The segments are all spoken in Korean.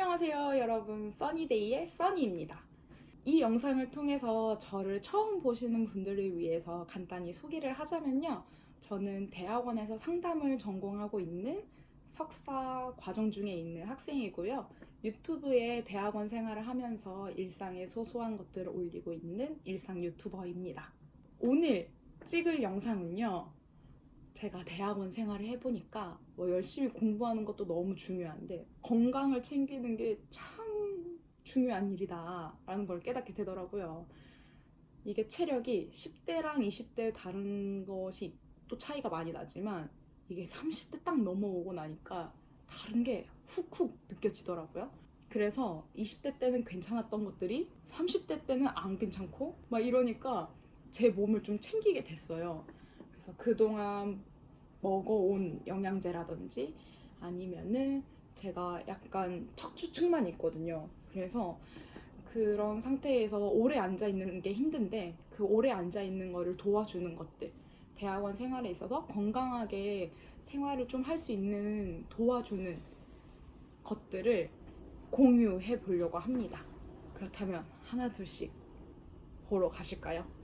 안녕하세요 여러분 써니데이의 써니입니다. 이 영상을 통해서 저를 처음 보시는 분들을 위해서 간단히 소개를 하자면요. 저는 대학원에서 상담을 전공하고 있는 석사 과정 중에 있는 학생이고요. 유튜브에 대학원 생활을 하면서 일상의 소소한 것들을 올리고 있는 일상 유튜버입니다. 오늘 찍을 영상은요. 제가 대학원 생활을 해보니까 뭐 열심히 공부하는 것도 너무 중요한데 건강을 챙기는 게 참 중요한 일이다라는 걸 깨닫게 되더라고요. 이게 체력이 10대랑 20대 다른 것이 또 차이가 많이 나지만 이게 30대 딱 넘어오고 나니까 다른 게 훅훅 느껴지더라고요. 그래서 20대 때는 괜찮았던 것들이 30대 때는 안 괜찮고 막 이러니까 제 몸을 좀 챙기게 됐어요. 그래서 그동안 먹어온 영양제라든지 아니면은 제가 약간 척추측만 있거든요. 그래서 그런 상태에서 오래 앉아 있는 게 힘든데 그 오래 앉아 있는 거를 도와주는 것들 대학원 생활에 있어서 건강하게 생활을 좀 할 수 있는 도와주는 것들을 공유해 보려고 합니다. 그렇다면 하나 둘씩 보러 가실까요?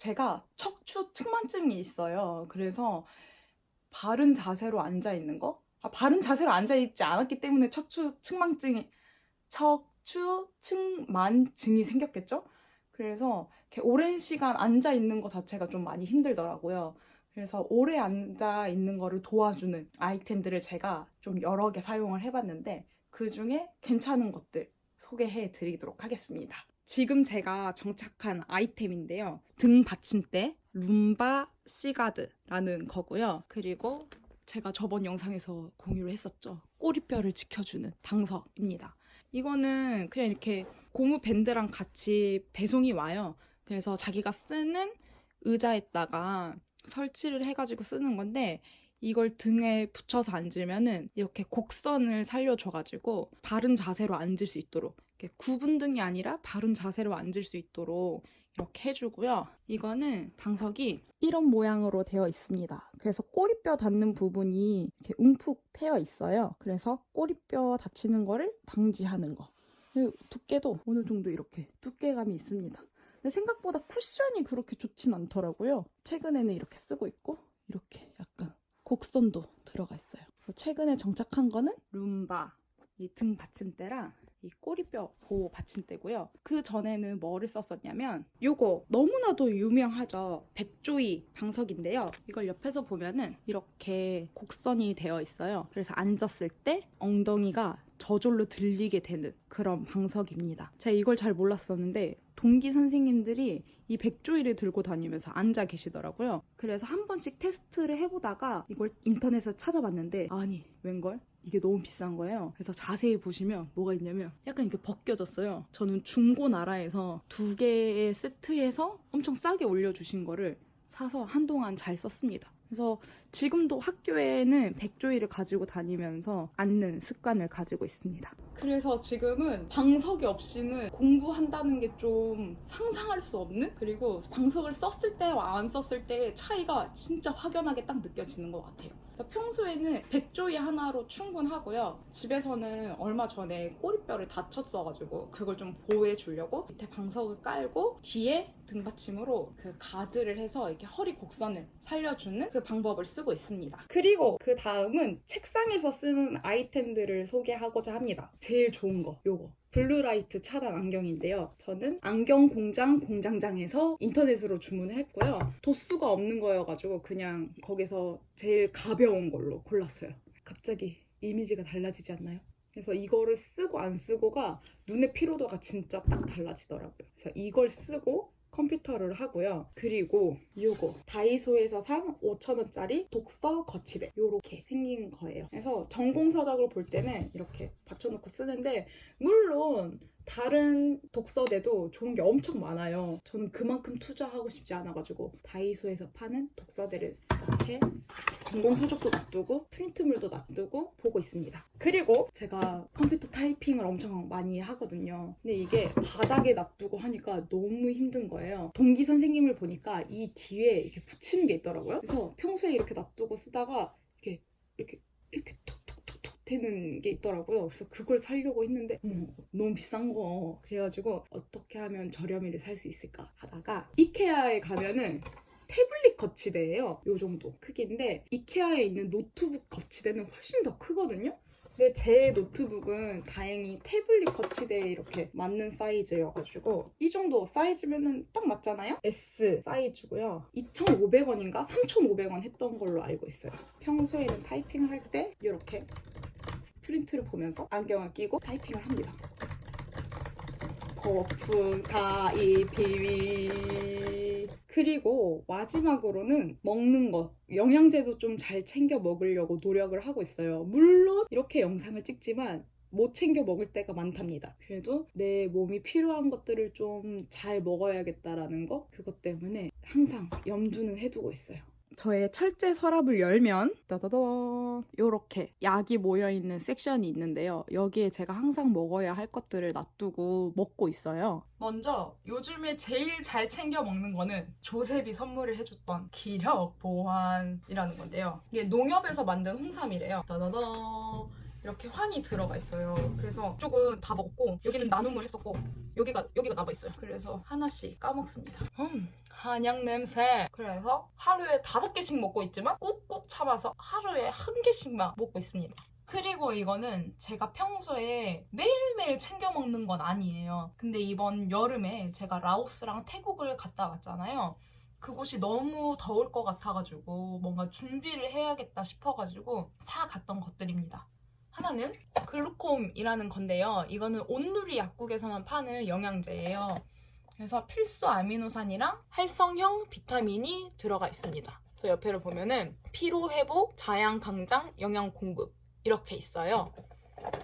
제가 척추 측만증이 있어요. 그래서 바른 자세로 앉아 있는 거? 아, 바른 자세로 앉아 있지 않았기 때문에 척추 측만증이 척추 측만증이 생겼겠죠? 그래서 이렇게 오랜 시간 앉아 있는 것 자체가 좀 많이 힘들더라고요. 그래서 오래 앉아 있는 거를 도와주는 아이템들을 제가 좀 여러 개 사용을 해봤는데 그 중에 괜찮은 것들 소개해 드리도록 하겠습니다. 지금 제가 정착한 아이템인데요. 등 받침대 룸바 시가드라는 거고요. 그리고 제가 저번 영상에서 공유를 했었죠. 꼬리뼈를 지켜주는 방석입니다. 이거는 그냥 이렇게 고무 밴드랑 같이 배송이 와요. 그래서 자기가 쓰는 의자에다가 설치를 해가지고 쓰는 건데 이걸 등에 붙여서 앉으면은 이렇게 곡선을 살려줘가지고 바른 자세로 앉을 수 있도록 구분 등이 아니라 바른 자세로 앉을 수 있도록 이렇게 해주고요. 이거는 방석이 이런 모양으로 되어 있습니다. 그래서 꼬리뼈 닿는 부분이 이렇게 움푹 패여 있어요. 그래서 꼬리뼈 다치는 거를 방지하는 거. 두께도 어느 정도 이렇게 두께감이 있습니다. 근데 생각보다 쿠션이 그렇게 좋진 않더라고요. 최근에는 이렇게 쓰고 있고 이렇게 약간 곡선도 들어가 있어요. 최근에 정착한 거는 룸바 이 등 받침대랑 이 꼬리뼈 보호 받침대고요. 그 전에는 뭐를 썼었냐면 요거 너무나도 유명하죠. 백조이 방석인데요. 이걸 옆에서 보면은 이렇게 곡선이 되어 있어요. 그래서 앉았을 때 엉덩이가 저절로 들리게 되는 그런 방석입니다. 제가 이걸 잘 몰랐었는데 동기 선생님들이 이 백조이를 들고 다니면서 앉아 계시더라고요. 그래서 한 번씩 테스트를 해보다가 이걸 인터넷에서 찾아봤는데 아니 웬걸? 이게 너무 비싼 거예요. 그래서 자세히 보시면 뭐가 있냐면 약간 이렇게 벗겨졌어요. 저는 중고 나라에서 두 개의 세트에서 엄청 싸게 올려주신 거를 사서 한동안 잘 썼습니다. 그래서 지금도 학교에는 백조이를 가지고 다니면서 앉는 습관을 가지고 있습니다. 그래서 지금은 방석이 없이는 공부한다는 게 좀 상상할 수 없는 그리고 방석을 썼을 때와 안 썼을 때의 차이가 진짜 확연하게 딱 느껴지는 것 같아요. 그래서 평소에는 백조이 하나로 충분하고요. 집에서는 얼마 전에 꼬리뼈를 다쳤어가지고 그걸 좀 보호해 주려고 밑에 방석을 깔고 뒤에 등받침으로 그 가드를 해서 이렇게 허리 곡선을 살려주는 그 방법을 쓰고 있습니다. 그리고 그 다음은 책상에서 쓰는 아이템들을 소개하고자 합니다. 제일 좋은 거, 요거. 블루라이트 차단 안경인데요. 저는 안경 공장 공장장에서 인터넷으로 주문을 했고요. 도수가 없는 거여가지고 그냥 거기서 제일 가벼운 걸로 골랐어요. 갑자기 이미지가 달라지지 않나요? 그래서 이거를 쓰고 안 쓰고가 눈의 피로도가 진짜 딱 달라지더라고요. 그래서 이걸 쓰고 컴퓨터를 하고요. 그리고 요거 다이소에서 산 5,000원짜리 독서 거치대 요렇게 생긴 거예요. 그래서 전공 서적을 볼 때는 이렇게 받쳐놓고 쓰는데 물론 다른 독서대도 좋은 게 엄청 많아요. 저는 그만큼 투자하고 싶지 않아가지고 다이소에서 파는 독서대를 이렇게 전공 서적도 놔두고 프린트물도 놔두고 보고 있습니다. 그리고 제가 컴퓨터 타이핑을 엄청 많이 하거든요. 근데 이게 바닥에 놔두고 하니까 너무 힘든 거예요. 동기 선생님을 보니까 이 뒤에 이렇게 붙이는 게 있더라고요. 그래서 평소에 이렇게 놔두고 쓰다가 이렇게 이렇게 이렇게 톡톡톡톡 되는 게 있더라고요. 그래서 그걸 사려고 했는데 어머, 너무 비싼 거 그래가지고 어떻게 하면 저렴이를 살 수 있을까 하다가 이케아에 가면은 태블릿 거치대예요. 요 정도 크기인데 이케아에 있는 노트북 거치대는 훨씬 더 크거든요. 근데 제 노트북은 다행히 태블릿 거치대에 이렇게 맞는 사이즈여가지고 이 정도 사이즈면은 딱 맞잖아요? S 사이즈고요. 2,500원인가 3,500원 했던 걸로 알고 있어요. 평소에는 타이핑을 할때 이렇게 프린트를 보면서 안경을 끼고 타이핑을 합니다. 거품 비위 그리고 마지막으로는 먹는 것. 영양제도 좀 잘 챙겨 먹으려고 노력을 하고 있어요. 물론 이렇게 영상을 찍지만 못 챙겨 먹을 때가 많답니다. 그래도 내 몸이 필요한 것들을 좀 잘 먹어야겠다라는 거 그것 때문에 항상 염두는 해두고 있어요 저의 철제 서랍을 열면 따다다 요렇게 약이 모여있는 섹션이 있는데요. 여기에 제가 항상 먹어야 할 것들을 놔두고 먹고 있어요. 먼저 요즘에 제일 잘 챙겨 먹는 거는 조셉이 선물을 해줬던 기력 보환이라는 건데요. 이게 농협에서 만든 홍삼이래요. 따다다 이렇게 환이 들어가 있어요. 그래서 쪽은 다 먹고 여기는 나눔을 했었고 여기가 여기가 남아 있어요. 그래서 하나씩 까먹습니다. 음. 한약 냄새. 그래서 하루에 다섯 개씩 먹고 있지만 꾹꾹 참아서 하루에 한 개씩만 먹고 있습니다. 그리고 이거는 제가 평소에 매일매일 챙겨 먹는 건 아니에요. 근데 이번 여름에 제가 라오스랑 태국을 갔다 왔잖아요. 그곳이 너무 더울 것 같아가지고 뭔가 준비를 해야겠다 싶어가지고 사 갔던 것들입니다. 하나는 글루콤이라는 건데요. 이거는 온누리 약국에서만 파는 영양제예요. 그래서 필수 아미노산이랑 활성형 비타민이 들어가 있습니다. 그래서 옆에를 보면은 피로 회복, 자양 강장, 영양 공급 이렇게 있어요.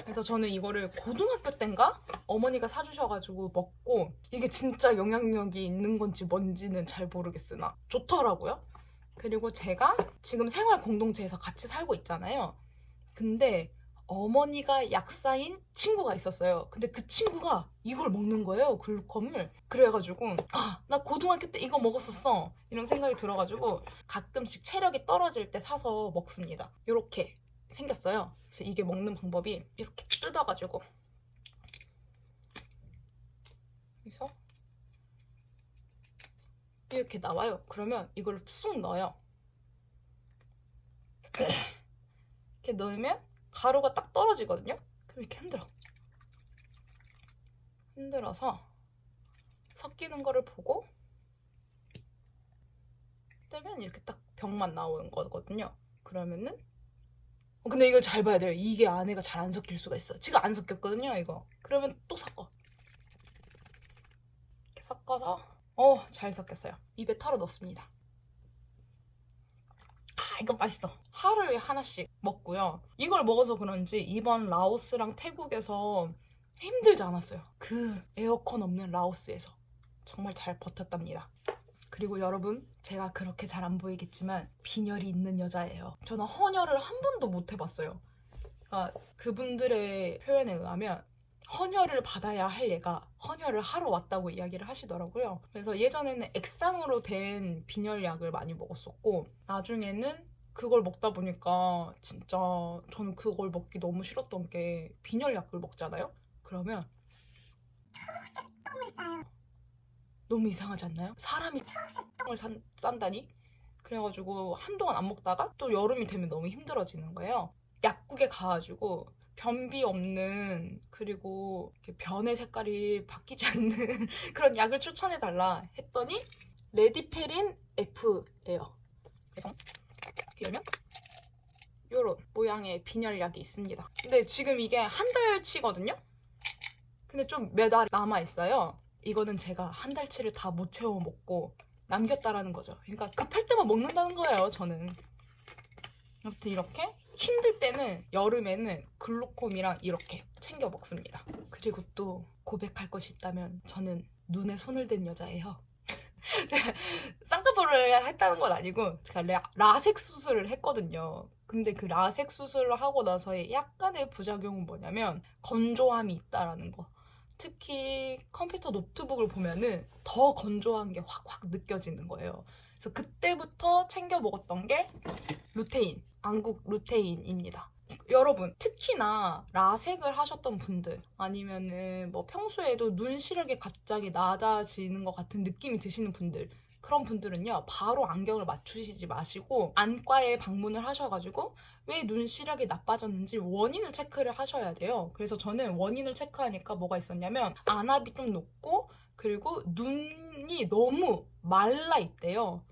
그래서 저는 이거를 고등학교 때인가 어머니가 사주셔가지고 먹고 이게 진짜 영향력이 있는 건지 뭔지는 잘 모르겠으나 좋더라고요. 그리고 제가 지금 생활 공동체에서 같이 살고 있잖아요. 근데 어머니가 약사인 친구가 있었어요. 근데 그 친구가 이걸 먹는 거예요. 글루컴을. 그래가지고 아, 나 고등학교 때 이거 먹었었어. 이런 생각이 들어가지고 가끔씩 체력이 떨어질 때 사서 먹습니다. 이렇게 생겼어요. 그래서 이게 먹는 방법이 이렇게 뜯어가지고 그래서 이렇게 나와요. 그러면 이걸 쑥 넣어요. 이렇게 넣으면 가루가 딱 떨어지거든요. 그럼 이렇게 흔들어. 흔들어서 섞이는 거를 보고 뜨면 이렇게 딱 병만 나오는 거거든요. 그러면은 어, 근데 이거 잘 봐야 돼요. 이게 안에가 잘 안 섞일 수가 있어. 지금 안 섞였거든요, 이거. 그러면 또 섞어. 이렇게 섞어서 어, 잘 섞였어요. 입에 털어 넣습니다. 아, 이거 맛있어. 하루에 하나씩 먹고요. 이걸 먹어서 그런지 이번 라오스랑 태국에서 힘들지 않았어요. 그 에어컨 없는 라오스에서 정말 잘 버텼답니다. 그리고 여러분, 제가 그렇게 잘 안 보이겠지만 빈혈이 있는 여자예요. 저는 헌혈을 한 번도 못 해봤어요. 그러니까 그분들의 표현에 의하면 헌혈을 받아야 할 얘가 헌혈을 하러 왔다고 이야기를 하시더라고요. 그래서 예전에는 액상으로 된 빈혈약을 많이 먹었었고 나중에는 그걸 먹다 보니까 진짜 저는 그걸 먹기 너무 싫었던 게 빈혈약을 먹잖아요. 그러면 너무 이상하지 않나요? 사람이 똥을 산, 싼다니? 그래가지고 한동안 안 먹다가 또 여름이 되면 너무 힘들어지는 거예요. 약국에 가가지고 변비 없는 그리고 변의 색깔이 바뀌지 않는 그런 약을 추천해 달라 했더니 레디페린 F예요. 그래서 이렇게 열면 요런 모양의 빈혈약이 있습니다. 근데 지금 이게 한 달치거든요? 근데 좀몇알 남아 있어요. 이거는 제가 한 달치를 다 못 채워 먹고 남겼다라는 거죠. 그러니까 급할 때만 먹는다는 거예요, 저는. 아무튼 이렇게 힘들 때는 여름에는 글루콤이랑 이렇게 챙겨 먹습니다. 그리고 또 고백할 것이 있다면 저는 눈에 손을 댄 여자예요. 쌍꺼풀을 했다는 건 아니고 제가 라, 라섹 수술을 했거든요. 근데 그 라섹 수술을 하고 나서의 약간의 부작용은 뭐냐면 건조함이 있다라는 거. 특히 컴퓨터 노트북을 보면은 더 건조한 게 확확 느껴지는 거예요. 그래서 그때부터 챙겨 먹었던 게 루테인, 안국 루테인입니다. 여러분 특히나 라섹을 하셨던 분들 아니면은 뭐 평소에도 눈 시력이 갑자기 낮아지는 것 같은 느낌이 드시는 분들 그런 분들은요 바로 안경을 맞추시지 마시고 안과에 방문을 하셔가지고 왜 눈 시력이 나빠졌는지 원인을 체크를 하셔야 돼요 그래서 저는 원인을 체크하니까 뭐가 있었냐면 안압이 좀 높고 그리고 눈이 너무 말라 있대요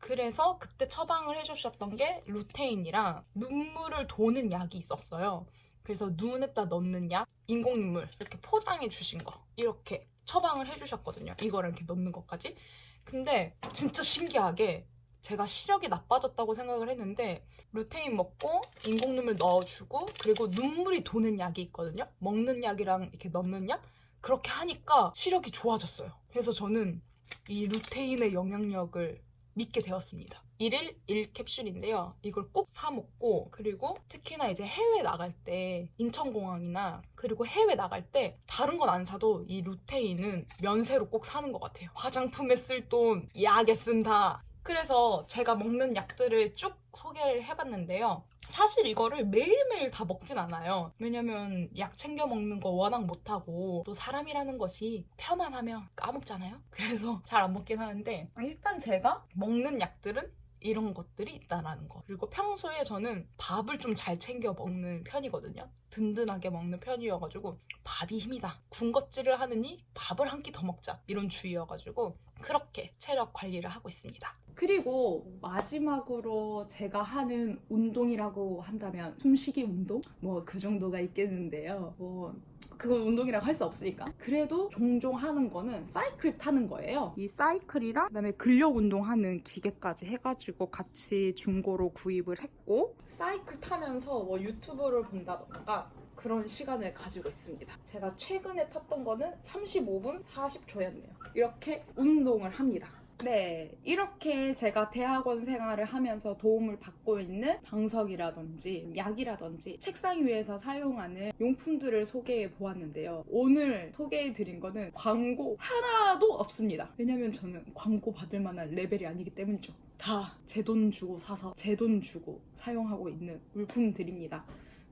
그래서 그때 처방을 해주셨던 게 루테인이랑 눈물을 도는 약이 있었어요. 그래서 눈에다 넣는 약, 인공눈물 이렇게 포장해 주신 거 이렇게 처방을 해주셨거든요. 이거를 이렇게 넣는 것까지. 근데 진짜 신기하게 제가 시력이 나빠졌다고 생각을 했는데 루테인 먹고 인공눈물 넣어주고 그리고 눈물이 도는 약이 있거든요. 먹는 약이랑 이렇게 넣는 약 그렇게 하니까 시력이 좋아졌어요. 그래서 저는 이 루테인의 영향력을 믿게 되었습니다. 1일 1캡슐인데요. 이걸 꼭 사 먹고 그리고 특히나 이제 해외 나갈 때 인천공항이나 그리고 해외 나갈 때 다른 건 안 사도 이 루테인은 면세로 꼭 사는 것 같아요. 화장품에 쓸 돈, 약에 쓴다. 그래서 제가 먹는 약들을 쭉 소개를 해봤는데요. 사실 이거를 매일매일 다 먹진 않아요. 왜냐면 약 챙겨 먹는 거 워낙 못하고 또 사람이라는 것이 편안하면 까먹잖아요. 그래서 잘 안 먹긴 하는데 일단 제가 먹는 약들은 이런 것들이 있다라는 거. 그리고 평소에 저는 밥을 좀 잘 챙겨 먹는 편이거든요. 든든하게 먹는 편이어가지고 밥이 힘이다. 군것질을 하느니 밥을 한 끼 더 먹자. 이런 주의여가지고 그렇게 체력 관리를 하고 있습니다. 그리고 마지막으로 제가 하는 운동이라고 한다면 숨쉬기 운동? 뭐 그 정도가 있겠는데요. 뭐 그건 운동이라고 할 수 없으니까. 그래도 종종 하는 거는 사이클 타는 거예요. 이 사이클이랑 그다음에 근력 운동하는 기계까지 해가지고 같이 중고로 구입을 했고 사이클 타면서 뭐 유튜브를 본다던가 그런 시간을 가지고 있습니다. 제가 최근에 탔던 거는 35분 40초였네요. 이렇게 운동을 합니다. 네, 이렇게 제가 대학원 생활을 하면서 도움을 받고 있는 방석이라든지 약이라든지 책상 위에서 사용하는 용품들을 소개해 보았는데요. 오늘 소개해 드린 거는 광고 하나도 없습니다. 왜냐면 저는 광고 받을 만한 레벨이 아니기 때문이죠. 다 제 돈 주고 사서 제 돈 주고 사용하고 있는 물품들입니다.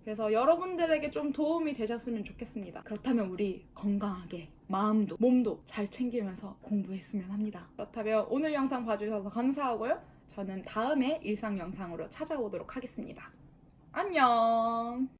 그래서 여러분들에게 좀 도움이 되셨으면 좋겠습니다. 그렇다면 우리 건강하게 마음도 몸도 잘 챙기면서 공부했으면 합니다. 그렇다면 오늘 영상 봐주셔서 감사하고요. 저는 다음에 일상 영상으로 찾아오도록 하겠습니다. 안녕!